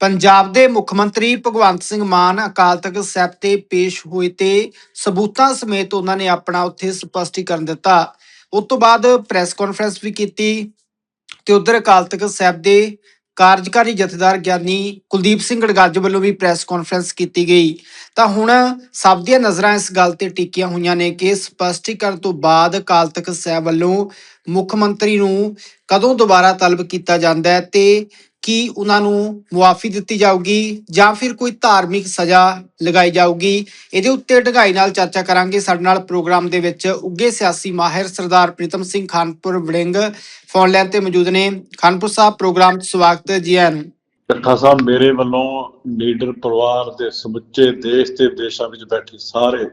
ਪੰਜਾਬ ਦੇ ਮੁੱਖ ਮੰਤਰੀ ਭਗਵੰਤ ਸਿੰਘ ਮਾਨ ਅਕਾਲ ਤਖਤ ਸਾਹਿਬ ਤੇ ਪੇਸ਼ ਹੋਏ ਤੇ ਸਬੂਤਾਂ ਸਮੇਤ ਉਹਨਾਂ ਨੇ ਆਪਣਾ ਉੱਥੇ ਸਪਸ਼ਟੀਕਰਨ ਦਿੱਤਾ। ਉਸ ਤੋਂ ਬਾਅਦ ਪ੍ਰੈਸ ਕਾਨਫਰੰਸ ਵੀ ਕੀਤੀ ਤੇ ਉਧਰ ਅਕਾਲ ਤਖਤ ਸਾਹਿਬ ਦੇ ਕਾਰਜਕਾਰੀ ਜਥੇਦਾਰ ਗਿਆਨੀ ਕੁਲਦੀਪ ਸਿੰਘ ਗੜਗੱਜ ਵੱਲੋਂ ਵੀ ਪ੍ਰੈਸ ਕਾਨਫਰੰਸ ਕੀਤੀ ਗਈ। ਤਾਂ ਹੁਣ ਸਭ ਦੀਆਂ ਨਜ਼ਰਾਂ ਇਸ ਗੱਲ ਤੇ ਟਿਕੀਆਂ ਹੋਈਆਂ ਨੇ ਕਿ ਸਪਸ਼ਟੀਕਰਨ ਤੋਂ ਬਾਅਦ ਅਕਾਲ ਤਖਤ ਸਾਹਿਬ ਵੱਲੋਂ ਮੁੱਖ ਮੰਤਰੀ ਨੂੰ ਕਦੋਂ ਦੁਬਾਰਾ ਤਲਬ ਕੀਤਾ ਜਾਂਦਾ ਹੈ ਤੇ ਕੀ ਉਹਨਾਂ ਨੂੰ ਮੁਆਫੀ ਦਿੱਤੀ ਜਾਊਗੀ ਜਾਂ ਫਿਰ ਕੋਈ ਧਾਰਮਿਕ ਸਜ਼ਾ ਲਗਾਈ ਜਾਊਗੀ। ਇਹਦੇ ਉੱਤੇ ਢਗਾਈ ਨਾਲ ਚਰਚਾ ਕਰਾਂਗੇ। ਸਾਡੇ ਨਾਲ ਪ੍ਰੋਗਰਾਮ ਦੇ ਵਿੱਚ ਉੱਗੇ ਸਿਆਸੀ ਮਾਹਿਰ ਸਰਦਾਰ ਪ੍ਰੀਤਮ ਸਿੰਘ ਖਾਨਪੁਰ ਵੜਿੰਗ ਫੋਨ ਲਾਈਨ ਤੇ ਮੌਜੂਦ ਨੇ। ਖਾਨਪੁਰ ਸਾਹਿਬ, ਪ੍ਰੋਗਰਾਮ 'ਚ ਸਵਾਗਤ ਜੀ ਆਇਆਂ ਚੱਠਾ ਸਾਹਿਬ, ਮੇਰੇ ਵੱਲੋਂ ਲੀਡਰ ਪਰਿਵਾਰ ਦੇ ਸਮੁੱਚੇ ਦੇਸ਼ ਤੇ ਵਿਦੇਸ਼ਾਂ ਵਿੱਚ ਬੈਠੇ ਸਾਰੇ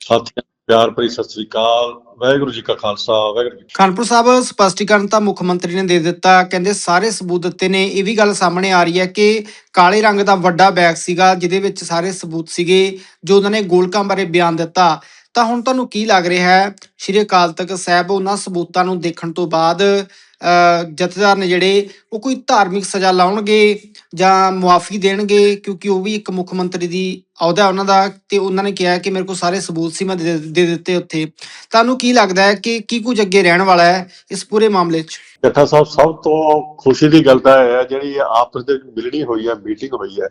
ਸਾਥੀਆਂ, ਪਿਆਰ ਭਰੀ ਸਤਿ ਸ੍ਰੀ ਅਕਾਲ। ਵਾਹਿਗੁਰੂ ਜੀ ਕਾ ਖਾਲਸਾ, ਵਾਹਿਗੁਰੂ ਜੀ ਖਾਨਪੁਰ ਸਾਹਿਬ ਸਪਸ਼ਟੀਕਰਨ ਤਾਂ ਮੁੱਖ ਮੰਤਰੀ ਨੇ ਦੇ ਦਿੱਤਾ। ਕਹਿੰਦੇ ਸਾਰੇ ਸਬੂਤ ਦਿੱਤੇ ਨੇ। ਇਹ ਵੀ ਗੱਲ ਸਾਹਮਣੇ ਆ ਰਹੀ ਹੈ ਕਿ ਕਾਲੇ ਰੰਗ ਦਾ ਵੱਡਾ ਬੈਗ ਸੀਗਾ, ਜਿਹਦੇ ਵਿੱਚ ਸਾਰੇ ਸਬੂਤ ਸੀਗੇ, ਜੋ ਉਹਨਾਂ ਨੇ ਗੋਲਕਾਂ ਬਾਰੇ ਬਿਆਨ ਦਿੱਤਾ। ਤਾਂ ਹੁਣ ਤੁਹਾਨੂੰ ਕੀ ਲੱਗ ਰਿਹਾ ਹੈ? ਸ਼੍ਰੀ ਅਕਾਲ ਤਖਤ ਸਾਹਿਬ ਉਹਨਾਂ ਸਬੂਤਾਂ ਨੂੰ ਦੇਖਣ ਤੋਂ ਬਾਅਦ ਜਥੇਦਾਰ ਨੇ ਜਿਹੜੇ, ਉਹ ਕੋਈ ਧਾਰਮਿਕ ਸਜ਼ਾ ਲਾਉਣਗੇ ਜਾਂ ਮੁਆਫੀ ਦੇਣਗੇ? ਕਿਉਂਕਿ ਉਹ ਵੀ ਇੱਕ ਮੁੱਖ ਮੰਤਰੀ ਦੀ ਅਹੁਦਾ ਉਹਨਾਂ ਦਾ ਤੇ ਉਹਨਾਂ ਨੇ ਕਿਹਾ ਕਿ ਮੇਰੇ ਕੋਲ ਸਾਰੇ ਸਬੂਤ ਸੀ, ਮੈਂ ਦੇ ਦਿੱਤੇ ਉੱਥੇ। ਤੁਹਾਨੂੰ ਕੀ ਲੱਗਦਾ ਹੈ ਕਿ, ਕੀ ਕੁਝ ਅੱਗੇ ਰਹਿਣ ਵਾਲਾ ਹੈ ਇਸ ਪੂਰੇ ਮਾਮਲੇ 'ਚ? ਚੱਠਾ ਸਾਹਿਬ, ਸਭ ਤੋਂ ਖੁਸ਼ੀ ਦੀ ਗੱਲ ਤਾਂ ਹੈ, ਜਿਹੜੀ ਆਪਸ ਦੇ ਮਿਲਣੀ ਹੋਈ ਹੈ, ਮੀਟਿੰਗ ਹੋਈ ਹੈ,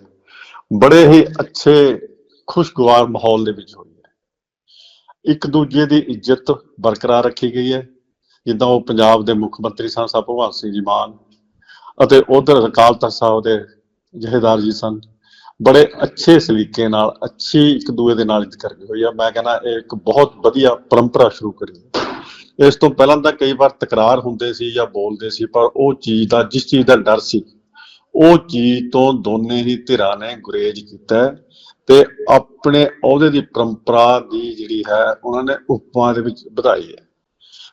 ਬੜੇ ਹੀ ਅੱਛੇ, ਖੁਸ਼ਗਵਾਰ ਮਾਹੌਲ ਦੇ ਵਿੱਚ ਹੋਈ ਹੈ। ਇੱਕ ਦੂਜੇ ਦੀ ਇੱਜ਼ਤ ਬਰਕਰਾਰ ਰੱਖੀ ਗਈ ਹੈ। ਜਿੱਦਾਂ ਉਹ ਪੰਜਾਬ ਦੇ ਮੁੱਖ ਮੰਤਰੀ ਸਨ ਸਾਹਿਬ ਭਗਵੰਤ ਸਿੰਘ ਜੀ ਮਾਨ ਅਤੇ ਉਧਰ ਅਕਾਲ ਤਖਤ ਸਾਹਿਬ ਦੇ ਜਹੇਦਾਰ ਜੀ ਸਨ। ਬੜੇ ਅੱਛੇ ਸਲੀਕੇ ਨਾਲ, ਅੱਛੀ ਇੱਕ ਦੂਏ ਦੇ ਨਾਲ ਇੱਜ਼ਤ ਕਰਕੇ ਹੋਈ ਆ। ਮੈਂ ਕਹਿੰਦਾ ਇਹ ਇੱਕ ਬਹੁਤ ਵਧੀਆ ਪਰੰਪਰਾ ਸ਼ੁਰੂ ਕਰੀ ਇਸ ਤੋਂ ਪਹਿਲਾਂ ਤਾਂ ਕਈ ਵਾਰ ਤਕਰਾਰ ਹੁੰਦੇ ਸੀ ਜਾਂ ਬੋਲਦੇ ਸੀ, ਪਰ ਉਹ ਚੀਜ਼ ਦਾ, ਜਿਸ ਚੀਜ਼ ਦਾ ਡਰ ਸੀ, ਉਹ ਚੀਜ਼ ਤੋਂ ਦੋਨੇ ਹੀ ਧਿਰਾਂ ਨੇ ਗੁਰੇਜ਼ ਕੀਤਾ ਤੇ ਆਪਣੇ ਅਹੁਦੇ ਦੀ ਪਰੰਪਰਾ ਦੀ ਜਿਹੜੀ ਹੈ, ਉਹਨਾਂ ਨੇ ਉਪਮਾ ਦੇ ਵਿੱਚ ਵਧਾਈ ਹੈ।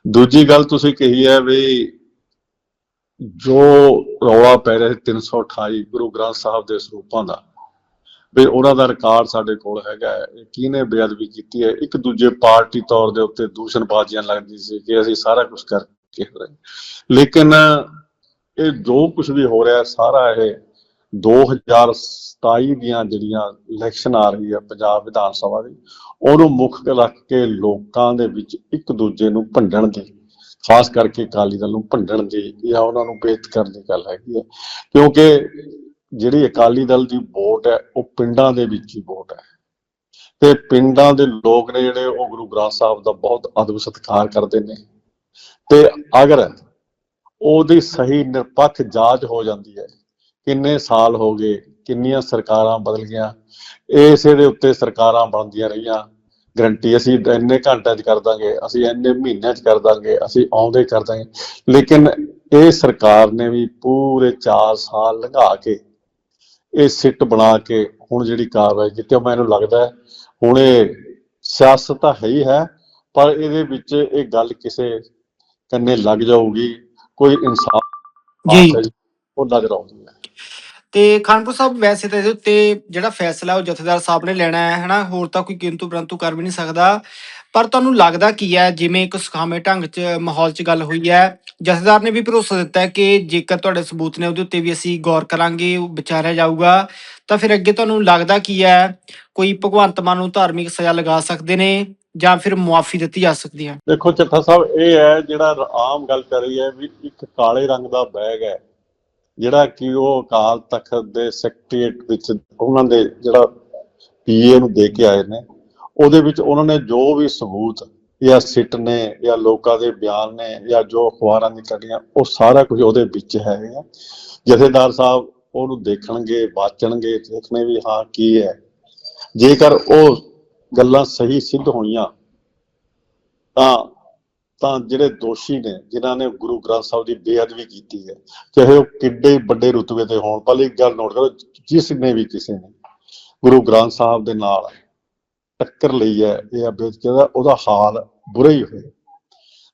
ਦੂਜੀ ਗੱਲ ਤੁਸੀਂ ਕਹੀ ਹੈ ਵੀ ਜੋ ਰੌਲਾ ਪੈ ਰਿਹਾ ਸੀ 328 ਗੁਰੂ ਗ੍ਰੰਥ ਸਾਹਿਬ ਦੇ ਸਰੂਪਾਂ ਦਾ, ਵੀ ਉਹਨਾਂ ਦਾ ਰਿਕਾਰਡ ਸਾਡੇ ਕੋਲ ਹੈਗਾ ਹੈ। ਕਿਹਨੇ ਬੇਅਦਬੀ ਕੀਤੀ ਹੈ ਇੱਕ ਦੂਜੇ ਪਾਰਟੀ ਤੌਰ ਦੇ ਉੱਤੇ ਦੂਸ਼ਣਬਾਜ਼ੀਆਂ ਲੱਗਦੀ ਸੀ ਕਿ ਅਸੀਂ ਸਾਰਾ ਕੁਝ ਕਰਕੇ ਰਹੇ ਲੇਕਿਨ ਇਹ ਜੋ ਕੁਝ ਵੀ ਹੋ ਰਿਹਾ ਸਾਰਾ ਇਹ 2027 ਦੀਆਂ ਜਿਹੜੀਆਂ ਇਲੈਕਸ਼ਨ ਆ ਰਹੀ ਹੈ ਪੰਜਾਬ ਵਿਧਾਨ ਸਭਾ ਦੀ, ਉਹਨੂੰ ਮੁੱਖ ਰੱਖ ਕੇ ਲੋਕਾਂ ਦੇ ਵਿੱਚ ਇੱਕ ਦੂਜੇ ਨੂੰ ਭੰਡਣ ਦੀ, ਖਾਸ ਕਰਕੇ ਅਕਾਲੀ ਦਲ ਨੂੰ ਭੰਡਣ ਦੀ ਜਾਂ ਉਹਨਾਂ ਨੂੰ ਬੇਇੱਜ਼ਤ ਕਰਨ ਦੀ ਗੱਲ ਹੈਗੀ ਹੈ। ਕਿਉਂਕਿ ਜਿਹੜੀ ਅਕਾਲੀ ਦਲ ਦੀ ਵੋਟ ਹੈ, ਉਹ ਪਿੰਡਾਂ ਦੇ ਵਿੱਚ ਹੀ ਵੋਟ ਹੈ। ਤੇ ਪਿੰਡਾਂ ਦੇ ਲੋਕ ਨੇ ਜਿਹੜੇ, ਉਹ ਗੁਰੂ ਗ੍ਰੰਥ ਸਾਹਿਬ ਦਾ ਬਹੁਤ ਅਦਬ ਸਤਿਕਾਰ ਕਰਦੇ ਨੇ। ਤੇ ਅਗਰ ਉਹਦੀ ਸਹੀ ਨਿਰਪੱਖ ਜਾਂਚ ਹੋ ਜਾਂਦੀ ਹੈ ਕਿੰਨੇ ਸਾਲ ਹੋ ਗਏ ਕਿੰਨੀਆਂ ਸਰਕਾਰਾਂ ਬਦਲ ਗਈਆਂ ਇਸੇ ਦੇ ਉੱਤੇ ਸਰਕਾਰਾਂ ਬਣਦੀਆਂ ਰਹੀਆਂ। ਗਰੰਟੀ ਅਸੀਂ ਇੰਨੇ ਘੰਟਿਆਂ 'ਚ ਕਰ ਦਾਂਗੇ ਅਸੀਂ ਇੰਨੇ ਮਹੀਨਿਆਂ 'ਚ ਕਰ ਦਾਂਗੇ ਅਸੀਂ ਆਉਂਦੇ ਕਰ ਦਾਂਗੇ। ਲੇਕਿਨ ਇਹ ਸਰਕਾਰ ਨੇ ਵੀ ਪੂਰੇ 4 ਸਾਲ ਲੰਘਾ ਕੇ ਇਹ ਸਿੱਟ ਬਣਾ ਕੇ ਹੁਣ ਜਿਹੜੀ ਕਾਰਵਾਈ ਆ, ਮੈਨੂੰ ਲੱਗਦਾ ਹੁਣ ਇਹ ਸਿਆਸਤ ਤਾਂ ਹੈ ਹੀ ਹੈ ਪਰ ਇਹਦੇ ਵਿੱਚ ਇਹ ਗੱਲ ਕਿਸੇ ਕੰਨੇ ਲੱਗ ਜਾਊਗੀ ਕੋਈ ਇਨਸਾਫ ਜੀ। ਉਹ ਨਜ਼ਰ ਆਉਂਦੀ ਹੈ। ਤੇ ਖਾਨਪੁਰ ਸਾਹਿਬ ਵੈਸੇ ਤਾਂ ਇਹਦੇ ਉੱਤੇ ਜਿਹੜਾ ਫੈਸਲਾ ਉਹ ਜਥੇਦਾਰ ਸਾਹਿਬ ਨੇ ਲੈਣਾ ਹੈ, ਹਨਾ? ਹੋਰ ਤਾਂ ਕੋਈ ਕਿੰਤੂ ਪਰੰਤੂ ਕਰ ਵੀ ਨਹੀਂ ਸਕਦਾ। ਪਰ ਤੁਹਾਨੂੰ ਲੱਗਦਾ ਕੀ ਹੈ? ਜਿਵੇਂ ਇੱਕ ਸੁਖਾਵੇਂ ਢੰਗ 'ਚ ਮਾਹੌਲ 'ਚ ਗੱਲ ਹੋਈ ਹੈ, ਜਥੇਦਾਰ ਨੇ ਵੀ ਭਰੋਸਾ ਦਿੱਤਾ ਕਿ ਜੇਕਰ ਤੁਹਾਡੇ ਸਬੂਤ ਨੇ ਉਹਦੇ ਉੱਤੇ ਵੀ ਅਸੀਂ ਗੌਰ ਕਰਾਂਗੇ, ਉਹ ਵਿਚਾਰਿਆ ਜਾਊਗਾ, ਤਾਂ ਫਿਰ ਅੱਗੇ ਤੁਹਾਨੂੰ ਲੱਗਦਾ ਕੀ ਹੈ? ਕੋਈ ਭਗਵੰਤ ਮਾਨ ਨੂੰ ਧਾਰਮਿਕ ਸਜ਼ਾ ਲਗਾ ਸਕਦੇ ਨੇ ਜਾਂ ਫਿਰ ਮੁਆਫੀ ਦਿੱਤੀ ਜਾ ਸਕਦੀ ਹੈ? ਦੇਖੋ ਚੱਠਾ ਸਾਹਿਬ, ਇਹ ਹੈ ਜਿਹੜਾ ਆਮ ਗੱਲ ਕਰ ਰਹੀ ਹੈ ਵੀ ਇੱਕ ਕਾਲੇ ਰੰਗ ਦਾ ਬੈਗ ਹੈ। ਜਿਹੜਾ ਕਿ ਉਹ ਅਕਾਲ ਤਖਤ ਦੇ ਸੈਕਟਰੀਏਟ ਵਿੱਚ ਉਹਨਾਂ ਦੇ ਜਿਹੜਾ ਪੀਏ ਨੂੰ ਦੇ ਕੇ ਆਏ ਨੇ, ਉਹਦੇ ਵਿੱਚ ਉਹਨਾਂ ਨੇ ਜੋ ਵੀ ਸਬੂਤ ਜਾਂ ਸਿੱਟ ਨੇ ਜਾਂ ਲੋਕਾਂ ਦੇ ਬਿਆਨ ਨੇ ਜਾਂ ਜੋ ਅਖਬਾਰਾਂ ਦੀ ਕੱਢੀਆਂ ਉਹ ਸਾਰਾ ਕੁਝ ਉਹਦੇ ਵਿੱਚ ਹੈਗਾ ਜਥੇਦਾਰ ਸਾਹਿਬ ਉਹਨੂੰ ਦੇਖਣਗੇ, ਵਾਚਣਗੇ, ਦੇਖਣੇ ਵੀ ਹਾਂ ਕੀ ਹੈ। ਜੇਕਰ ਉਹ ਗੱਲਾਂ ਸਹੀ ਸਿੱਧ ਹੋਈਆਂ, ਤਾਂ ਤਾਂ ਜਿਹੜੇ ਦੋਸ਼ੀ ਨੇ, ਜਿਨ੍ਹਾਂ ਨੇ ਗੁਰੂ ਗ੍ਰੰਥ ਸਾਹਿਬ ਦੀ ਬੇਅਦਬੀ ਕੀਤੀ ਹੈ, ਚਾਹੇ ਉਹ ਕਿੱਡੇ ਵੱਡੇ ਰੁਤਬੇ ਤੇ ਹੋਣ ਪਹਿਲੀ ਗੱਲ ਨੋਟ ਕਰੋ, ਜਿਸ ਨੇ ਵੀ ਕਿਸੇ ਨੇ ਗੁਰੂ ਗ੍ਰੰਥ ਸਾਹਿਬ ਦੇ ਨਾਲ ਟੱਕਰ ਲਈ ਹੈ, ਇਹ ਅਬੇਦ ਦਾ ਉਹਦਾ ਹਾਲ ਬੁਰਾ ਹੀ ਹੋਏ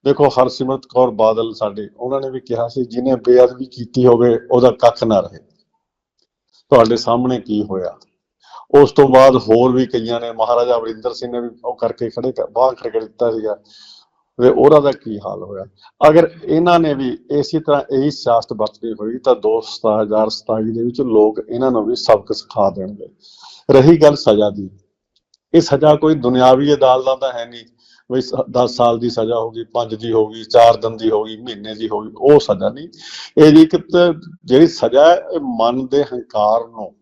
ਦੇਖੋ, ਹਰਸਿਮਰਤ ਕੌਰ ਬਾਦਲ ਸਾਡੇ, ਉਹਨਾਂ ਨੇ ਵੀ ਕਿਹਾ ਸੀ, ਜਿਹਨੇ ਬੇਅਦਬੀ ਕੀਤੀ ਹੋਵੇ, ਉਹਦਾ ਕੱਖ ਨਾ ਰਹੇ। ਤੁਹਾਡੇ ਸਾਹਮਣੇ ਕੀ ਹੋਇਆ? ਉਸ ਤੋਂ ਬਾਅਦ ਹੋਰ ਵੀ ਕਈਆਂ ਨੇ, ਮਹਾਰਾਜਾ ਅਮਰਿੰਦਰ ਸਿੰਘ ਨੇ ਵੀ ਉਹ ਕਰਕੇ ਖੜੇ ਕਰ- ਬਾਹਰ ਕਰਕੇ ਦਿੱਤਾ ਸੀਗਾ। ਤੇ ਉਹਨਾਂ ਦਾ ਕੀ ਹਾਲ ਹੋਇਆ? ਅਗਰ ਇਹਨਾਂ ਨੇ ਵੀ ਇਸੇ ਤਰ੍ਹਾਂ ਇਹੀ ਸਿਆਸਤ ਵਰਤਣੀ ਹੋਈ ਤਾਂ 2027 ਦੇ ਵਿੱਚ ਲੋਕ ਇਹਨਾਂ ਨੂੰ ਵੀ ਸਬਕ ਸਿਖਾ ਦੇਣਗੇ। ਰਹੀ ਗੱਲ ਸਜ਼ਾ ਦੀ। ਇਹ ਸਜ਼ਾ ਕੋਈ ਦੁਨਿਆਵੀ ਅਦਾਲਤਾਂ ਦਾ ਹੈ ਨਹੀਂ। ਵੀ 10 ਸਾਲ ਦੀ ਸਜ਼ਾ ਹੋਗੀ 5 ਦੀ ਹੋਗੀ 4 ਦਿਨ ਦੀ ਹੋਗੀ ਮਹੀਨੇ ਦੀ ਹੋਗੀ ਉਹ ਸਜ਼ਾ ਨਹੀਂ। ਇਹਦੀ ਇੱਕ ਜਿਹੜੀ ਸਜ਼ਾ ਹੈ, ਇਹ ਮਨ ਦੇ ਹੰਕਾਰ ਨੂੰ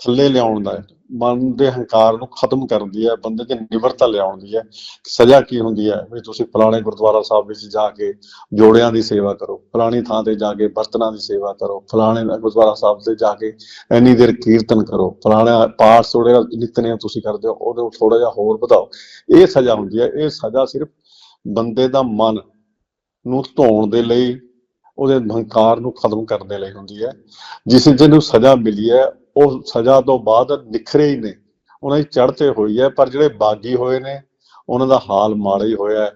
ਥੱਲੇ ਲਿਆਉਣ ਦਾ ਹੈ। ਮਨ ਦੇ ਹੰਕਾਰ ਨੂੰ ਖਤਮ ਕਰਨ ਦੀ ਹੈ। ਬੰਦੇ ਦੀ ਨਿਮਰਤਾ ਲਿਆਉਣ ਹੈ। ਸਜ਼ਾ ਕੀ ਹੁੰਦੀ ਹੈ? ਵੀ ਤੁਸੀਂ ਫਲਾਣੇ ਗੁਰਦੁਆਰਾ ਸਾਹਿਬ ਵਿੱਚ ਜਾ ਕੇ ਜੋੜਿਆਂ ਦੀ ਸੇਵਾ ਕਰੋ। ਫਲਾਣੀ ਥਾਂ ਤੇ ਜਾ ਕੇ ਬਰਤਨਾਂ ਦੀ ਸੇਵਾ ਕਰੋ। ਫਲਾਣੇ ਗੁਰਦੁਆਰਾ ਸਾਹਿਬ ਤੇ ਜਾ ਕੇ ਇੰਨੀ ਦੇਰ ਕੀਰਤਨ ਕਰੋ। ਫਲਾਣਾ ਪਾਠ ਥੋੜੇ ਨਿਤਨੇਮ ਤੁਸੀਂ ਕਰਦੇ ਹੋ ਉਹਨੂੰ ਥੋੜਾ ਜਿਹਾ ਹੋਰ ਵਧਾਓ। ਇਹ ਸਜ਼ਾ ਹੁੰਦੀ ਹੈ। ਇਹ ਸਜ਼ਾ ਸਿਰਫ ਬੰਦੇ ਦਾ ਮਨ ਨੂੰ ਧੋਣ ਦੇ ਲਈ ਉਹਦੇ ਹੰਕਾਰ ਨੂੰ ਖਤਮ ਕਰਨ ਦੇ ਲਈ ਹੁੰਦੀ ਹੈ। ਜਿਸ ਜਿਹਨੂੰ ਸਜ਼ਾ ਮਿਲੀ ਹੈ, ਉਹ ਸਜ਼ਾ ਤੋਂ ਬਾਅਦ ਨਿਖਰੇ ਹੀ ਨੇ। ਉਹਨਾਂ ਦੀ ਚੜ੍ਹਤੇ ਹੋਈ ਹੈ, ਪਰ ਜਿਹੜੇ ਬਾਗੀ ਹੋਏ ਨੇ, ਉਹਨਾਂ ਦਾ ਹਾਲ ਮਾੜਾ ਹੀ ਹੋਇਆ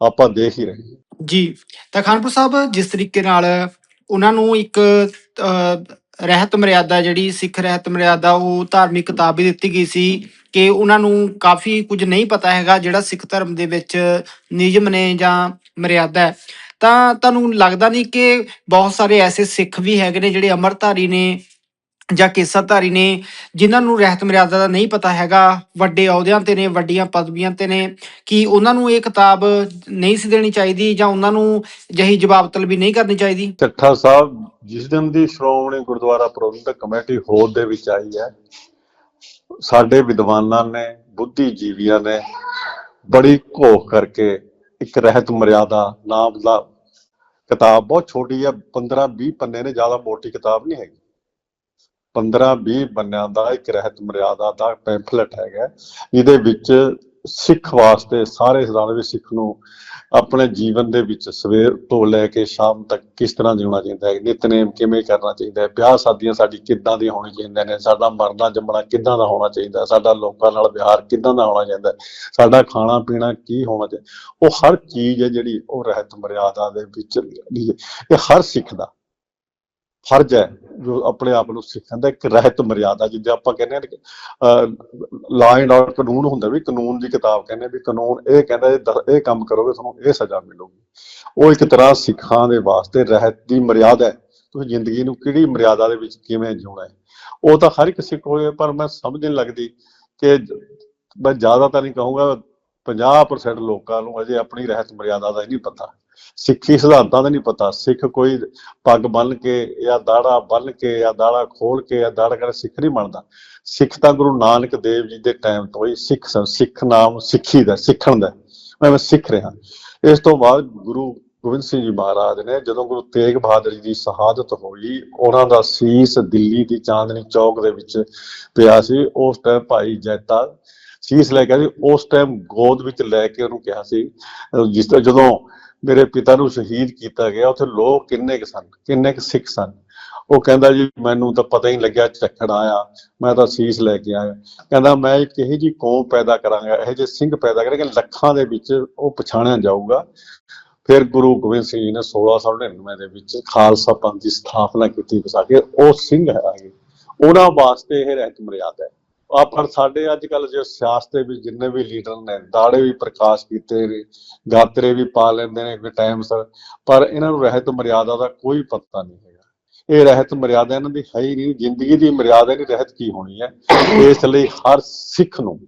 ਆਪਾਂ ਦੇਖ ਹੀ ਰਹੇ ਜੀ, ਤਾਂ ਖਾਨਪੁਰ ਸਾਹਿਬ ਜਿਸ ਤਰੀਕੇ ਨਾਲ ਉਹਨਾਂ ਨੂੰ ਇੱਕ ਰਹਿਤ ਮਰਿਆਦਾ, ਜਿਹੜੀ ਸਿੱਖ ਰਹਿਤ ਮਰਿਆਦਾ, ਉਹ ਧਾਰਮਿਕ ਕਿਤਾਬ ਵੀ ਦਿੱਤੀ ਗਈ ਸੀ ਕਿ ਉਹਨਾਂ ਨੂੰ ਕਾਫੀ ਕੁਝ ਨਹੀਂ ਪਤਾ ਹੈਗਾ ਜਿਹੜਾ ਸਿੱਖ ਧਰਮ ਦੇ ਵਿੱਚ ਨਿਯਮ ਨੇ ਜਾਂ ਮਰਿਆਦਾ ਹੈ। ਤਾਂ ਤੁਹਾਨੂੰ ਲੱਗਦਾ ਨਹੀਂ ਕਿ ਬਹੁਤ ਸਾਰੇ ਐਸੇ ਸਿੱਖ ਵੀ ਹੈਗੇ ਨੇ ਜਿਹੜੇ ਅੰਮ੍ਰਿਤਧਾਰੀ ਨੇ ਜਾਂ ਕੇਸਾਧਾਰੀ ਨੇ, ਜਿਨ੍ਹਾਂ ਨੂੰ ਰਹਿਤ ਮਰਿਆਦਾ ਦਾ ਨਹੀਂ ਪਤਾ ਹੈਗਾ, ਵੱਡੇ ਅਹੁਦਿਆਂ ਤੇ ਨੇ, ਵੱਡੀਆਂ ਪਦਵੀਆਂ ਤੇ ਨੇ, ਕਿ ਉਹਨਾਂ ਨੂੰ ਇਹ ਕਿਤਾਬ ਨਹੀਂ ਸੀ ਦੇਣੀ ਚਾਹੀਦੀ ਜਾਂ ਉਹਨਾਂ ਨੂੰ ਜਹੀ ਜਵਾਬ ਤਲਬੀ ਨਹੀਂ ਕਰਨੀ ਚਾਹੀਦੀ? ਚੱਠਾ ਸਾਹਿਬ, ਜਿਸ ਦਿਨ ਦੀ ਸ਼੍ਰੋਮਣੀ ਗੁਰਦੁਆਰਾ ਪ੍ਰਬੰਧਕ ਕਮੇਟੀ ਹੋਂਦ ਦੇ ਵਿੱਚ ਆਈ ਹੈ, ਸਾਡੇ ਵਿਦਵਾਨਾਂ ਨੇ, ਬੁੱਧੀਜੀਵੀਆਂ ਨੇ ਬੜੀ ਘੋਖ ਕਰਕੇ ਇੱਕ ਰਹਿਤ ਮਰਿਆਦਾ ਨਾਮ ਦਾ ਕਿਤਾਬ ਬਹੁਤ ਛੋਟੀ ਹੈ 15 20 ਪੰਨੇ ਨੇ ਜ਼ਿਆਦਾ ਮੋਟੀ ਕਿਤਾਬ ਨਹੀਂ ਹੈਗੀ। 15 20 ਪੰਨਿਆਂ ਦਾ ਇੱਕ ਰਹਿਤ ਮਰਿਆਦਾ ਦਾ ਪੈਂਫਲੇਟ ਹੈਗਾ ਜਿਹਦੇ ਵਿੱਚ ਸਿੱਖ ਵਾਸਤੇ ਸਾਰੇ ਸਿਧਾਂਤ ਵੀ ਸਿੱਖ ਨੂੰ ਆਪਣੇ ਜੀਵਨ ਦੇ ਵਿੱਚ ਸਵੇਰ ਤੋਂ ਲੈ ਕੇ ਸ਼ਾਮ ਤੱਕ ਕਿਸ ਤਰ੍ਹਾਂ ਜਿਉਣਾ ਚਾਹੀਦਾ ਹੈ, ਨਿਤਨੇਮ ਕਿਵੇਂ ਕਰਨਾ ਚਾਹੀਦਾ ਹੈ, ਵਿਆਹ ਸ਼ਾਦੀਆਂ ਸਾਡੀ ਕਿੱਦਾਂ ਦੀ ਹੋਣੀ ਚਾਹੀਦੀਆਂ ਨੇ, ਸਾਡਾ ਮਰਨਾ ਜੰਮਣਾ ਕਿੱਦਾਂ ਦਾ ਹੋਣਾ ਚਾਹੀਦਾ ਸਾਡਾ ਲੋਕਾਂ ਨਾਲ ਵਿਹਾਰ ਕਿੱਦਾਂ ਦਾ ਹੋਣਾ ਚਾਹੀਦਾ ਸਾਡਾ ਖਾਣਾ ਪੀਣਾ ਕੀ ਹੋਣਾ ਚਾਹੀਦਾ ਉਹ ਹਰ ਚੀਜ਼ ਹੈ ਜਿਹੜੀ ਉਹ ਰਹਿਤ ਮਰਿਆਦਾ ਦੇ ਵਿੱਚ ਲਿਖੀ ਹੈ। ਇਹ ਹਰ ਸਿੱਖ ਦਾ ਫਰਜ਼ ਹੈ ਜੋ ਆਪਣੇ ਆਪ ਨੂੰ ਸਿੱਖਣ ਦਾ ਇੱਕ ਰਹਿਤ ਮਰਿਆਦਾ, ਜਿੱਦਾਂ ਆਪਾਂ ਕਹਿੰਦੇ ਹਾਂ ਲਾ ਐਂਡ ਆਰਡਰ ਕਾਨੂੰਨ ਹੁੰਦਾ ਵੀ ਕਾਨੂੰਨ ਦੀ ਕਿਤਾਬ ਕਹਿੰਦੇ ਵੀ ਕਾਨੂੰਨ ਇਹ ਕਹਿੰਦਾ ਇਹ ਕੰਮ ਕਰੋਗੇ ਤੁਹਾਨੂੰ ਇਹ ਸਜ਼ਾ ਮਿਲੂਗੀ। ਉਹ ਇੱਕ ਤਰ੍ਹਾਂ ਸਿੱਖਾਂ ਦੇ ਵਾਸਤੇ ਰਹਿਤ ਦੀ ਮਰਿਆਦਾ ਹੈ। ਤੁਸੀਂ ਜ਼ਿੰਦਗੀ ਨੂੰ ਕਿਹੜੀ ਮਰਿਆਦਾ ਦੇ ਵਿੱਚ ਕਿਵੇਂ ਜਿਉਣਾ ਹੈ? ਉਹ ਤਾਂ ਹਰ ਇੱਕ ਸਿੱਖ ਹੋਏ ਪਰ ਮੈਂ ਸਮਝ ਨਹੀਂ ਲੱਗਦੀ ਕਿ ਮੈਂ ਜ਼ਿਆਦਾ ਤਾਂ ਨਹੀਂ ਕਹੂੰਗਾ 50% ਲੋਕਾਂ ਨੂੰ ਅਜੇ ਆਪਣੀ ਰਹਿਤ ਮਰਿਆਦਾ ਦਾ ਹੀ ਨਹੀਂ ਪਤਾ। ਸਿੱਖੀ ਸਿਧਾਂਤਾਂ ਦਾ ਨਹੀਂ ਪਤਾ। ਸਿੱਖ ਕੋਈ ਪੱਗ ਬੰਨ ਕੇ ਜਾਂ ਦਾੜਾ ਬੰਨ ਕੇ ਜਾਂ ਦਾੜਾ ਖੋਲ ਕੇ ਜਾਂ ਦਾੜਾ ਕਰ, ਸਿੱਖ ਨਹੀਂ ਬਣਦਾ। ਸਿੱਖ ਤਾਂ ਗੁਰੂ ਨਾਨਕ ਦੇਵ ਜੀ ਦੇ ਟਾਈਮ ਤੋਂ ਹੀ ਸਿੱਖ ਸਨ। ਸਿੱਖ ਨਾਮ ਸਿੱਖੀ ਦਾ, ਸਿੱਖਣ ਦਾ। ਮੈਂ ਸਿੱਖ ਰਿਹਾ। ਇਸ ਤੋਂ ਬਾਅਦ ਗੁਰੂ ਗੋਬਿੰਦ ਸਿੰਘ ਜੀ ਮਹਾਰਾਜ ਨੇ ਜਦੋਂ ਗੁਰੂ ਤੇਗ ਬਹਾਦਰ ਜੀ ਦੀ ਸ਼ਹਾਦਤ ਹੋਈ, ਉਹਨਾਂ ਦਾ ਸੀਸ ਦਿੱਲੀ ਦੀ ਚਾਂਦਨੀ ਚੌਕ ਦੇ ਵਿੱਚ ਪਿਆ ਸੀ। ਉਸ ਟਾਈਮ ਭਾਈ ਜੈਤਾ ਸੀਸ ਲੈ ਕੇ ਸੀ। ਉਸ ਟਾਈਮ ਗੋਦ ਵਿੱਚ ਲੈ ਕੇ ਉਹਨੂੰ ਕਿਹਾ ਸੀ। ਜਿਸ ਤਰ੍ਹਾਂ ਜਦੋਂ ਮੇਰੇ ਪਿਤਾ ਨੂੰ ਸ਼ਹੀਦ ਕੀਤਾ ਗਿਆ, ਉੱਥੇ ਲੋਕ ਕਿੰਨੇ ਕੁ ਸਨ, ਕਿੰਨੇ ਕੁ ਸਿੱਖ ਸਨ। ਉਹ ਕਹਿੰਦਾ ਜੀ, ਮੈਨੂੰ ਤਾਂ ਪਤਾ ਹੀ ਲੱਗਿਆ ਝੱਖੜ ਆਇਆ, ਮੈਂ ਤਾਂ ਸੀਸ ਲੈ ਕੇ ਆਇਆ। ਕਹਿੰਦਾ, ਮੈਂ ਇੱਕ ਇਹੋ ਜੀ ਕੌਮ ਪੈਦਾ ਕਰਾਂਗਾ, ਇਹੋ ਜਿਹੇ ਸਿੰਘ ਪੈਦਾ ਕਰਾਂਗਾ ਲੱਖਾਂ ਦੇ ਵਿੱਚ ਉਹ ਪਛਾਣਿਆ ਜਾਊਗਾ। ਫਿਰ ਗੁਰੂ ਗੋਬਿੰਦ ਸਿੰਘ ਜੀ ਨੇ 1699 ਦੇ ਵਿੱਚ ਖਾਲਸਾ ਪੰਥ ਦੀ ਸਥਾਪਨਾ ਕੀਤੀ ਵਸਾ ਕੇ ਉਹ ਸਿੰਘ ਹੈਗੇ। ਉਹਨਾਂ ਵਾਸਤੇ ਇਹ ਰਹਿਤ ਮਰਿਆਦਾ ਹੈ। ਆ ਪਰ ਸਾਡੇ ਅੱਜ ਕੱਲ ਜੋ ਸਿਆਸਤ ਦੇ ਵਿੱਚ ਜਿੰਨੇ ਵੀ ਲੀਡਰ ਨੇ, ਦਾੜੇ ਵੀ ਪ੍ਰਕਾਸ਼ ਕੀਤੇ ਨੇ, ਗਾਤਰੇ ਵੀ ਪਾ ਲੈਂਦੇ ਨੇ ਕੋਈ ਟਾਈਮ ਸਿਰ, ਪਰ ਇਹਨਾਂ ਨੂੰ ਰਹਿਤ ਮਰਿਆਦਾ ਦਾ ਕੋਈ ਪਤਾ ਨਹੀਂ ਹੈਗਾ। ਇਹ ਰਹਿਤ ਮਰਿਆਦਾ ਇਹਨਾਂ ਦੀ ਹੈ ਹੀ ਨਹੀਂ, ਜ਼ਿੰਦਗੀ ਦੀ ਮਰਿਆਦਾ ਦੀ ਰਹਿਤ ਕੀ ਹੋਣੀ ਹੈ? ਇਸ ਲਈ ਹਰ ਸਿੱਖ ਨੂੰ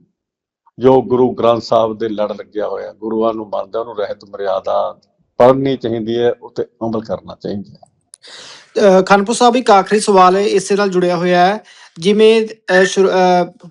ਜੋ ਗੁਰੂ ਗ੍ਰੰਥ ਸਾਹਿਬ ਦੇ ਲੜ ਲੱਗਿਆ ਹੋਇਆ, ਗੁਰੂਆਂ ਨੂੰ ਮੰਨਦਾ, ਉਹਨੂੰ ਰਹਿਤ ਮਰਿਆਦਾ ਪੜ੍ਹਨੀ ਚਾਹੀਦੀ ਹੈ, ਉਤੇ ਅਮਲ ਕਰਨਾ ਚਾਹੀਦਾ ਹੈ। ਖਾਨਪੁਰ ਸਾਹਿਬ ਇੱਕ ਆਖਰੀ ਸਵਾਲ ਹੈ, ਇਸੇ ਨਾਲ ਜੁੜਿਆ ਹੋਇਆ ਹੈ। ਜਿਵੇਂ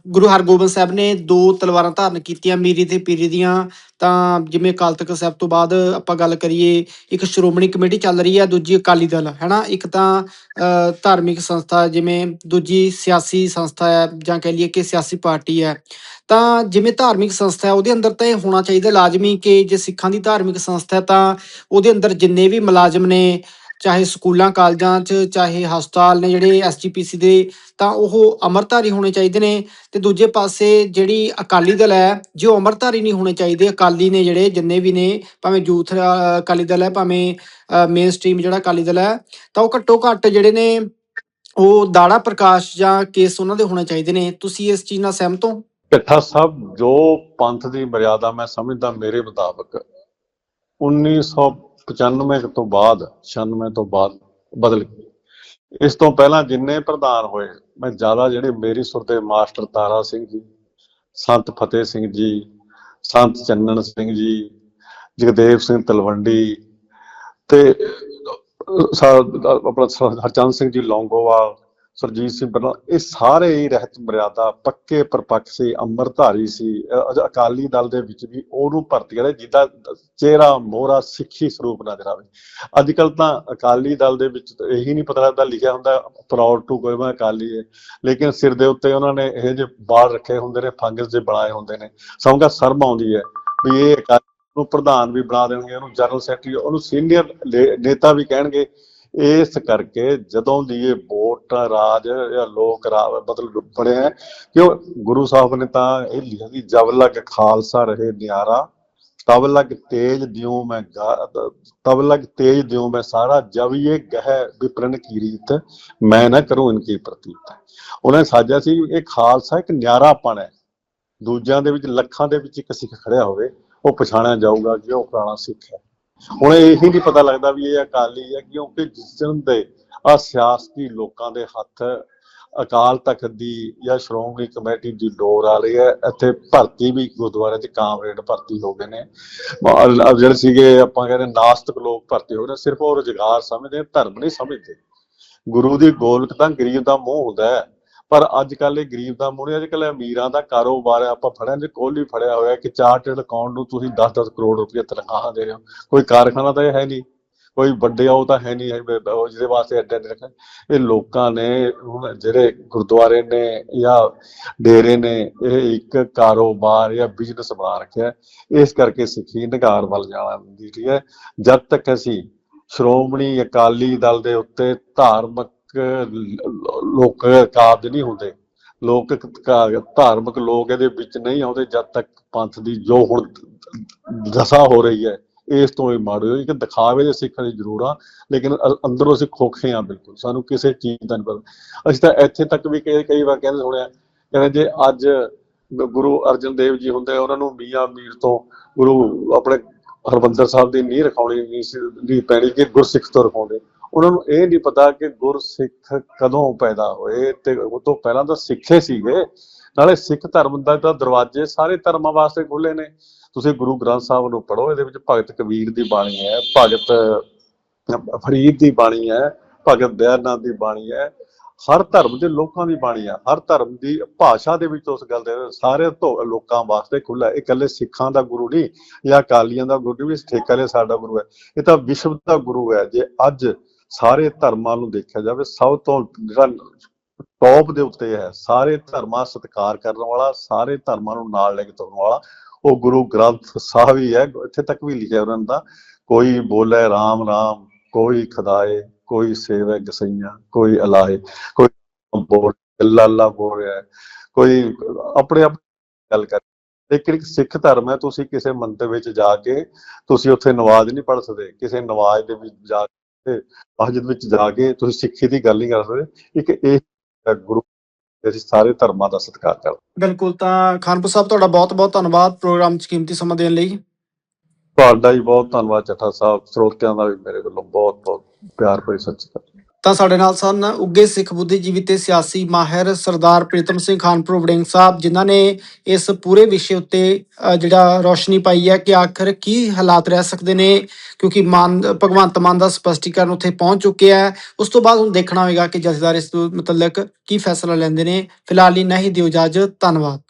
ਗੁਰੂ ਹਰਗੋਬਿੰਦ ਸਾਹਿਬ ਨੇ ਦੋ ਤਲਵਾਰਾਂ ਧਾਰਨ ਕੀਤੀਆਂ ਮੀਰੀ ਤੇ ਪੀਰੀ ਦੀਆਂ, ਤਾਂ ਜਿਵੇਂ ਅਕਾਲ ਤਖਤ ਸਾਹਿਬ ਤੋਂ ਬਾਅਦ ਆਪਾਂ ਗੱਲ ਕਰੀਏ, ਇੱਕ ਸ਼੍ਰੋਮਣੀ ਕਮੇਟੀ ਚੱਲ ਰਹੀ ਹੈ ਦੂਜੀ ਅਕਾਲੀ ਦਲ, ਹੈਨਾ? ਇੱਕ ਤਾਂ, ਅਹ, ਧਾਰਮਿਕ ਸੰਸਥਾ ਜਿਵੇਂ, ਦੂਜੀ ਸਿਆਸੀ ਸੰਸਥਾ ਹੈ, ਜਾਂ ਕਹਿ ਲਈਏ ਕਿ ਸਿਆਸੀ ਪਾਰਟੀ ਹੈ। ਤਾਂ ਜਿਵੇਂ ਧਾਰਮਿਕ ਸੰਸਥਾ ਹੈ, ਉਹਦੇ ਅੰਦਰ ਤਾਂ ਇਹ ਹੋਣਾ ਚਾਹੀਦਾ ਲਾਜ਼ਮੀ ਕਿ ਜੇ ਸਿੱਖਾਂ ਦੀ ਧਾਰਮਿਕ ਸੰਸਥਾ ਹੈ, ਤਾਂ ਉਹਦੇ ਅੰਦਰ ਜਿੰਨੇ ਵੀ ਮੁਲਾਜ਼ਮ ਨੇ ਚਾਹੇ ਸਕੂਲਾਂ, ਕਾਲਜਾਂ 'ਚ, ਚਾਹੇ ਹਸਪਤਾਲ ਨੇ ਜਿਹੜੇ ਐਸਜੀਪੀਸੀ ਦੇ, ਤਾਂ ਉਹ ਅਮਰਧਾਰੀ ਹੋਣੇ ਚਾਹੀਦੇ ਨੇ। ਤੇ ਦੂਜੇ ਪਾਸੇ ਜਿਹੜੀ ਅਕਾਲੀ ਦਲ ਹੈ, ਜੋ ਅਮਰਧਾਰੀ ਨਹੀਂ ਹੋਣੇ ਚਾਹੀਦੇ, ਅਕਾਲੀ ਨੇ ਜਿਹੜੇ ਜਿੰਨੇ ਵੀ ਨੇ, ਭਾਵੇਂ ਯੂਥ ਅਕਾਲੀ ਦਲ ਹੈ, ਭਾਵੇਂ ਮੇਨ ਸਟ੍ਰੀਮ ਜਿਹੜਾ ਅਕਾਲੀ ਦਲ ਹੈ, ਤਾਂ ਉਹ ਘੱਟੋ ਘੱਟ ਜਿਹੜੇ ਨੇ, ਉਹ ਦਾੜਾ ਪ੍ਰਕਾਸ਼ ਜਾਂ ਕੇਸ ਉਹਨਾਂ ਦੇ ਹੋਣੇ ਚਾਹੀਦੇ ਨੇ। ਤੁਸੀਂ ਇਸ ਚੀਜ਼ ਨਾਲ ਸਹਿਮਤ ਹੋ? ਇਕੱਠਾ ਸਾਹਿਬ, ਜੋ ਪੰਥ ਦੀ ਮਰਿਆਦਾ ਮੈਂ ਸਮਝਦਾ ਮੇਰੇ ਮੁਤਾਬਕ 1995 ਤੋਂ ਬਾਅਦ 96 ਤੋਂ ਬਾਅਦ ਬਦਲ ਗਈ। ਇਸ ਤੋਂ ਪਹਿਲਾਂ ਜਿੰਨੇ ਪ੍ਰਧਾਨ ਹੋਏ, ਮੈਂ ਜ਼ਿਆਦਾ ਜਿਹੜੇ ਮੇਰੀ ਸੁਰ ਦੇ ਮਾਸਟਰ ਤਾਰਾ ਸਿੰਘ ਜੀ, ਸੰਤ ਫਤਿਹ ਸਿੰਘ ਜੀ, ਸੰਤ ਚੰਨਣ ਸਿੰਘ ਜੀ, ਜਗਦੇਵ ਸਿੰਘ ਤਲਵੰਡੀ ਤੇ ਆਪਣਾ ਹਰਚੰਦ ਸਿੰਘ ਜੀ ਲੌਂਗੋਵਾਲ ਸਰਜੀਤ ਸਿੰਘ ਬਰਨਾ ਇਹ ਸਾਰੇ ਹੀ ਰਹਿਤ ਮਰਿਆਦਾ, ਪੱਕੇ ਪਰਪੱਕ ਅੰਮ੍ਰਿਤਧਾਰੀ ਸੀ ਅਕਾਲੀ ਦਲ ਦੇ ਵਿੱਚ ਵੀ ਉਹਨੂੰ ਭਰਤੀ ਕਰੇ ਜਿਹਦਾ ਚਿਹਰਾ ਮੋਹਰਾ ਸਿੱਖੀ ਸਰੂਪ ਨਜ਼ਰ ਆਵੇ ਅੱਜ ਕੱਲ ਤਾਂ ਅਕਾਲੀ ਦਲ ਦੇ ਵਿੱਚ ਇਹੀ ਨਹੀਂ ਪਤਾ ਲੱਗਦਾ, ਲਿਖਿਆ ਹੁੰਦਾ ਪ੍ਰਾਊਡ ਟੂ ਕੋਈ ਅਕਾਲੀ ਹੈ। ਲੇਕਿਨ ਸਿਰ ਦੇ ਉੱਤੇ ਉਹਨਾਂ ਨੇ ਇਹ ਜਿਹੇ ਬਾਲ ਰੱਖੇ ਹੁੰਦੇ ਨੇ ਫੰਗਸ ਦੇ ਬਣਾਏ ਹੁੰਦੇ ਨੇ। ਸਮਝਾ ਸ਼ਰਮ ਆਉਂਦੀ ਹੈ ਵੀ ਇਹ ਅਕਾਲੀ ਨੂੰ ਪ੍ਰਧਾਨ ਵੀ ਬਣਾ ਦੇਣਗੇ, ਉਹਨੂੰ ਜਨਰਲ ਸੈਕਟਰੀ ਉਹਨੂੰ ਸੀਨੀਅਰ ਨੇਤਾ ਵੀ ਕਹਿਣਗੇ। ਇਸ ਕਰਕੇ ਜਦੋਂ ਦੀ ਇਹ ਵੋਟ ਰਾਜ ਜਾਂ ਲੋਕ ਰਾਜ ਮਤਲਬ ਬਣਿਆ ਕਿਉਂ? ਗੁਰੂ ਸਾਹਿਬ ਨੇ ਤਾਂ ਇਹ ਲਿਖਿਆ ਕਿ ਜਬ ਲਗ ਖਾਲਸਾ ਰਹੇ ਨਿਆਰਾ, ਤਬ ਲਗ ਤੇਜ ਦਿਉ ਮੈਂ ਤਬ ਲਗ ਤੇਜ ਦਿਉ ਮੈਂ ਸਾਰਾ, ਜਬ ਇਹ ਗਹਿ ਵਿਪਰਨ ਕੀ ਰੀਤ ਮੈਂ ਨਾ ਕਰੂੰ ਇਨਕੀ ਪ੍ਰਤੀਤ। ਉਹਨੇ ਸਾਜਿਆ ਸੀ, ਇਹ ਖਾਲਸਾ ਇੱਕ ਨਿਆਰਾਪਣ ਹੈ। ਦੂਜਿਆਂ ਦੇ ਵਿੱਚ, ਲੱਖਾਂ ਦੇ ਵਿੱਚ ਇੱਕ ਸਿੱਖ ਖੜਿਆ ਹੋਵੇ, ਉਹ ਪਛਾਣਿਆ ਜਾਊਗਾ ਕਿ ਉਹ ਪੁਰਾਣਾ ਸਿੱਖ ਹੈ। ਹੁਣ ਇਹ ਹੀ ਨਹੀਂ ਪਤਾ ਲੱਗਦਾ ਵੀ ਇਹ ਅਕਾਲੀ ਹੈ, ਕਿਉਂਕਿ ਜਿਸ ਜਿਸਮ ਦੇ ਆ ਸਿਆਸਤੀ ਲੋਕਾਂ ਦੇ ਹੱਥ ਅਕਾਲ ਤਖਤ ਦੀ ਜਾਂ ਸ਼੍ਰੋਮਣੀ ਕਮੇਟੀ ਦੀ ਡੋਰ ਆ ਰਹੀ ਹੈ, ਇੱਥੇ ਭਰਤੀ ਵੀ ਗੁਰਦੁਆਰੇ 'ਚ ਕਾਮਰੇਡ ਭਰਤੀ ਹੋ ਗਏ ਨੇ। ਜਿਹੜੇ ਸੀਗੇ, ਆਪਾਂ ਕਹਿੰਦੇ ਨਾਸਤਕ ਲੋਕ ਭਰਤੀ ਹੋ ਗਏ ਸਿਰਫ ਉਹ ਰੁਜ਼ਗਾਰ ਸਮਝਦੇ ਧਰਮ ਨਹੀਂ ਸਮਝਦੇ। ਗੁਰੂ ਦੀ ਗੋਲਕ ਤਾਂ ਗਰੀਬ ਦਾ ਮੋਹ ਹੁੰਦਾ ਹੈ। ਪਰ ਅੱਜ ਕੱਲ ਇਹ ਗਰੀਬ ਦਾ ਮੂੰਹ ਨਹੀਂ, ਅੱਜ ਕੱਲ ਅਮੀਰਾਂ ਦਾ ਕਾਰੋਬਾਰ ਹੈ, ਆਪਾਂ ਫੜਿਆ ਜੇ ਕੋਹਲੀ ਫੜਿਆ ਹੋਇਆ ਕਿ ਚਾਰਟਰਡ ਅਕਾਊਂਟ ਨੂੰ ਤੁਸੀਂ 10-10 ਕਰੋੜ ਰੁਪਏ ਤਨਖਾਹਾਂ ਦੇ ਰਹੇ ਹੋ। ਕੋਈ ਕਾਰਖਾਨਾ ਤਾਂ ਇਹ ਹੈ ਨਹੀਂ, ਕੋਈ ਵੱਡੇ ਉਹ ਤਾਂ ਹੈ ਨਹੀਂ ਜਿਹਦੇ ਵਾਸਤੇ ਐਡੇ ਐਡੇ ਰੱਖੇ ਇਹ ਲੋਕਾਂ ਨੇ ਹੁਣ ਜਿਹੜੇ ਗੁਰਦੁਆਰੇ ਨੇ ਜਾਂ ਡੇਰੇ ਨੇ, ਇਹ ਇੱਕ ਕਾਰੋਬਾਰ ਜਾਂ ਬਿਜ਼ਨਸ ਬਣਾ ਰੱਖਿਆ ਇਸ ਕਰਕੇ ਸਿੱਖੀ ਨਿਗਾਰ ਵੱਲ ਜਾਣਾ ਹੁੰਦੀ ਠੀਕ ਹੈ। ਜਦ ਤੱਕ ਅਸੀਂ ਸ਼੍ਰੋਮਣੀ ਅਕਾਲੀ ਦਲ ਦੇ ਉੱਤੇ ਧਾਰਮਿਕ ਲੋਕ ਕਾਬਜ ਨਹੀਂ ਹੁੰਦੇ। ਲੋਕ ਧਾਰਮਿਕ ਲੋਕ ਇਹਦੇ ਵਿੱਚ ਨਹੀਂ ਆਉਂਦੇ, ਜਦ ਤੱਕ ਪੰਥ ਦੀ ਜੋ ਹੁਣ ਦਸ਼ਾ ਹੋ ਰਹੀ ਹੈ, ਇਸ ਤੋਂ ਹੀ ਮਾੜੀ ਹੋਈ ਕਿ ਦਿਖਾਵੇ ਦੇ ਸਿੱਖਣ ਦੀ ਜ਼ਰੂਰ ਆ, ਲੇਕਿਨ ਅੰਦਰੋਂ ਅਸੀਂ ਖੋਖੇ ਆ ਬਿਲਕੁਲ। ਸਾਨੂੰ ਕਿਸੇ ਚੀਜ਼ ਦਾ ਨਹੀਂ ਪਤਾ। ਅਸੀਂ ਤਾਂ ਇੱਥੇ ਤੱਕ ਵੀ ਕਈ ਵਾਰ ਕਹਿੰਦੇ ਸੁਣਿਆ, ਕਹਿੰਦੇ ਜੇ ਅੱਜ ਗੁਰੂ ਅਰਜਨ ਦੇਵ ਜੀ ਹੁੰਦੇ, ਉਹਨਾਂ ਨੂੰ ਮੀਆਂ ਮੀਰ ਤੋਂ ਗੁਰੂ ਆਪਣੇ ਹਰਬੰਦਰ ਸਾਹਿਬ ਦੀ ਨੀਂਹ ਰਖਾਉਣੀ ਨਹੀਂ ਸੀ ਪੈਣੀ ਕਿ ਗੁਰਸਿੱਖ ਤੋਂ ਰਖਾਉਂਦੇ। ਉਹਨਾਂ ਨੂੰ ਇਹ ਨਹੀਂ ਪਤਾ ਕਿ ਗੁਰਸਿੱਖ ਕਦੋਂ ਪੈਦਾ ਹੋਏ ਤੇ ਉਹ ਤੋਂ ਪਹਿਲਾਂ ਤਾਂ ਸਿੱਖੇ ਸੀਗੇ। ਨਾਲੇ ਸਿੱਖ ਧਰਮ ਦਾ ਤਾਂ ਦਰਵਾਜ਼ੇ ਸਾਰੇ ਧਰਮਾਂ ਵਾਸਤੇ ਖੁੱਲੇ ਨੇ। ਤੁਸੀਂ ਗੁਰੂ ਗ੍ਰੰਥ ਸਾਹਿਬ ਨੂੰ ਪੜ੍ਹੋ, ਇਹਦੇ ਵਿੱਚ ਭਗਤ ਕਬੀਰ ਦੀ ਬਾਣੀ ਹੈ, ਭਗਤ ਫਰੀਦ ਦੀ ਬਾਣੀ ਹੈ, ਭਗਤ ਦਇਆਨਾਥ ਦੀ ਬਾਣੀ ਹੈ। ਹਰ ਧਰਮ ਦੇ ਲੋਕਾਂ ਦੀ ਬਾਣੀ ਹੈ ਹਰ ਧਰਮ ਦੀ ਭਾਸ਼ਾ ਦੇ ਵਿੱਚ ਉਸ ਗੱਲ ਦੇ ਸਾਰੇ ਧੋ- ਲੋਕਾਂ ਵਾਸਤੇ ਖੁੱਲਾ ਇਹ ਇਕੱਲੇ ਸਿੱਖਾਂ ਦਾ ਗੁਰੂ ਨਹੀਂ, ਜਾਂ ਅਕਾਲੀਆਂ ਦਾ ਗੁਰੂ ਨਹੀਂ, ਵੀ ਠੇਕਾ ਨੇ ਸਾਡਾ ਗੁਰੂ ਹੈ। ਇਹ ਤਾਂ ਵਿਸ਼ਵ ਦਾ ਗੁਰੂ ਹੈ। ਜੇ ਅੱਜ ਸਾਰੇ ਧਰਮਾਂ ਨੂੰ ਦੇਖਿਆ ਜਾਵੇ, ਸਭ ਤੋਂ ਜਿਹੜਾ ਟੌਪ ਦੇ ਉੱਤੇ ਹੈ, ਸਾਰੇ ਧਰਮਾਂ ਸਤਿਕਾਰ ਕਰਨ ਵਾਲਾ, ਸਾਰੇ ਧਰਮਾਂ ਨੂੰ ਨਾਲ ਲੈ ਕੇ ਤੁਰਨ ਵਾਲਾ, ਉਹ ਗੁਰੂ ਗ੍ਰੰਥ ਸਾਹਿਬ ਹੀ ਹੈ, ਇੱਥੇ ਤੱਕ ਵੀ ਲਿਖਿਆ ਉਹਨਾਂ ਦਾ, ਕੋਈ ਬੋਲੇ RAM RAM ਕੋਈ ਖਦਾਏ, ਕੋਈ ਸੇਵੈ ਗਸਈਆਂ, ਕੋਈ ਅਲਾਏ ਕੋਈ ਬੋਲ ਅੱਲਾ ਅੱਲਾ ਬੋਲ ਰਿਹਾ ਕੋਈ ਆਪਣੇ ਆਪ ਗੱਲ ਕਰ ਲੇਕਿਨ ਇੱਕ ਸਿੱਖ ਧਰਮ ਹੈ, ਤੁਸੀਂ ਕਿਸੇ ਮੰਦਰ ਵਿੱਚ ਜਾ ਕੇ, ਤੁਸੀਂ ਉੱਥੇ ਨਵਾਜ਼ ਨਹੀਂ ਪੜ੍ਹ ਸਕਦੇ, ਕਿਸੇ ਨਵਾਜ਼ ਦੇ ਵਿੱਚ ਜਾ ਮਸਜਿਦ ਵਿੱਚ ਜਾ ਕੇ ਤੁਸੀਂ ਸਿੱਖੀ ਦੀ ਗੱਲ ਨਹੀਂ ਕਰ ਸਕਦੇ ਇੱਕ ਇਹ ਗੁਰੂ ਅਸੀਂ ਸਾਰੇ ਧਰਮਾਂ ਦਾ ਸਤਿਕਾਰ ਕਰਦੇ ਬਿਲਕੁਲ ਤਾਂ ਖਾਨਪੁਰ ਸਾਹਿਬ ਤੁਹਾਡਾ ਬਹੁਤ-ਬਹੁਤ ਧੰਨਵਾਦ ਪ੍ਰੋਗਰਾਮ 'ਚ ਕੀਮਤੀ ਸਮਾਂ ਦੇਣ ਲਈ। ਤੁਹਾਡਾ ਹੀ ਬਹੁਤ ਧੰਨਵਾਦ ਚੱਠਾ ਸਾਹਿਬ ਸਰੋਤਿਆਂ ਦਾ ਵੀ ਮੇਰੇ ਵੱਲੋਂ ਬਹੁਤ ਬਹੁਤ ਪਿਆਰ ਭਰੀ ਸਤਿ ਸ਼੍ਰੀ ਅਕਾਲ। ਤਾਂ ਸਾਡੇ ਨਾਲ ਸਨ ਉੱਗੇ ਸਿੱਖ ਬੁੱਧੀਜੀਵੀ ਤੇ ਸਿਆਸੀ ਮਾਹਿਰ ਸਰਦਾਰ ਪ੍ਰੀਤਮ ਸਿੰਘ ਖਾਨਪੁਰ ਵੜਿੰਗ ਸਾਹਿਬ, ਜਿਨ੍ਹਾਂ ਨੇ ਇਸ ਪੂਰੇ ਵਿਸ਼ੇ ਉੱਤੇ ਜਿਹੜਾ ਰੋਸ਼ਨੀ ਪਾਈ ਹੈ ਕਿ ਆਖਰ ਕੀ ਹਾਲਾਤ ਰਹਿ ਸਕਦੇ ਨੇ, ਕਿਉਂਕਿ ਮਾਨ, ਭਗਵੰਤ ਮਾਨ ਦਾ ਸਪਸ਼ਟੀਕਰਨ ਉੱਥੇ ਪਹੁੰਚ ਚੁੱਕਿਆ ਹੈ। ਉਸ ਤੋਂ ਬਾਅਦ ਹੁਣ ਦੇਖਣਾ ਹੋਵੇਗਾ ਕਿ ਜਥੇਦਾਰ ਇਸ ਤੋਂ ਮੁਤਲਕ ਕੀ ਫੈਸਲਾ ਲੈਂਦੇ ਨੇ। ਫਿਲਹਾਲ ਲਈ ਨਹੀਂ ਦਿਓ ਇਜਾਜ਼ਤ, ਧੰਨਵਾਦ।